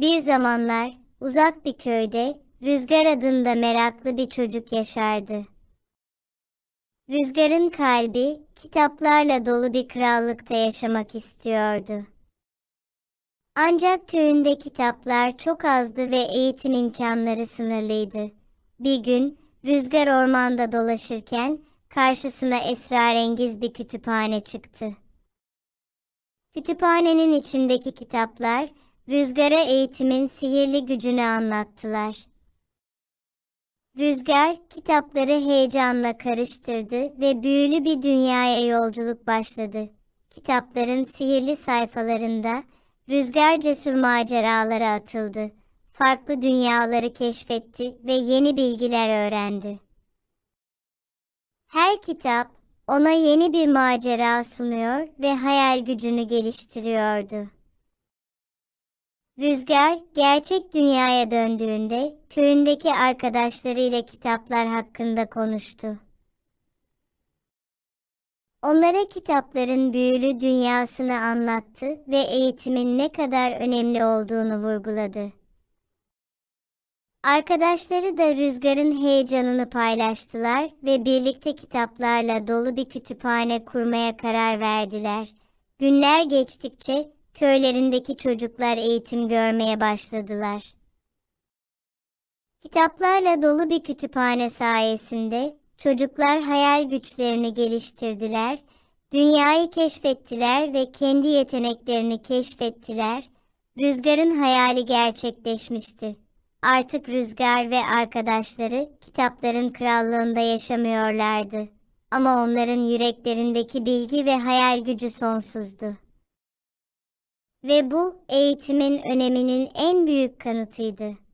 Bir zamanlar uzak bir köyde Rüzgar adında meraklı bir çocuk yaşardı. Rüzgar'ın kalbi kitaplarla dolu bir krallıkta yaşamak istiyordu. Ancak köyünde kitaplar çok azdı ve eğitim imkanları sınırlıydı. Bir gün Rüzgar ormanda dolaşırken karşısına esrarengiz bir kütüphane çıktı. Kütüphanenin içindeki kitaplar Rüzgar'a eğitimin sihirli gücünü anlattılar. Rüzgar kitapları heyecanla karıştırdı ve büyülü bir dünyaya yolculuk başladı. Kitapların sihirli sayfalarında Rüzgar cesur maceralara atıldı. Farklı dünyaları keşfetti ve yeni bilgiler öğrendi. Her kitap ona yeni bir macera sunuyor ve hayal gücünü geliştiriyordu. Rüzgar gerçek dünyaya döndüğünde köyündeki arkadaşlarıyla kitaplar hakkında konuştu. Onlara kitapların büyülü dünyasını anlattı ve eğitimin ne kadar önemli olduğunu vurguladı. Arkadaşları da Rüzgar'ın heyecanını paylaştılar ve birlikte kitaplarla dolu bir kütüphane kurmaya karar verdiler. Günler geçtikçe köylerindeki çocuklar eğitim görmeye başladılar. Kitaplarla dolu bir kütüphane sayesinde çocuklar hayal güçlerini geliştirdiler, dünyayı keşfettiler ve kendi yeteneklerini keşfettiler. Rüzgar'ın hayali gerçekleşmişti. Artık Rüzgar ve arkadaşları kitapların krallığında yaşamıyorlardı. Ama onların yüreklerindeki bilgi ve hayal gücü sonsuzdu. Ve bu eğitimin öneminin en büyük kanıtıydı.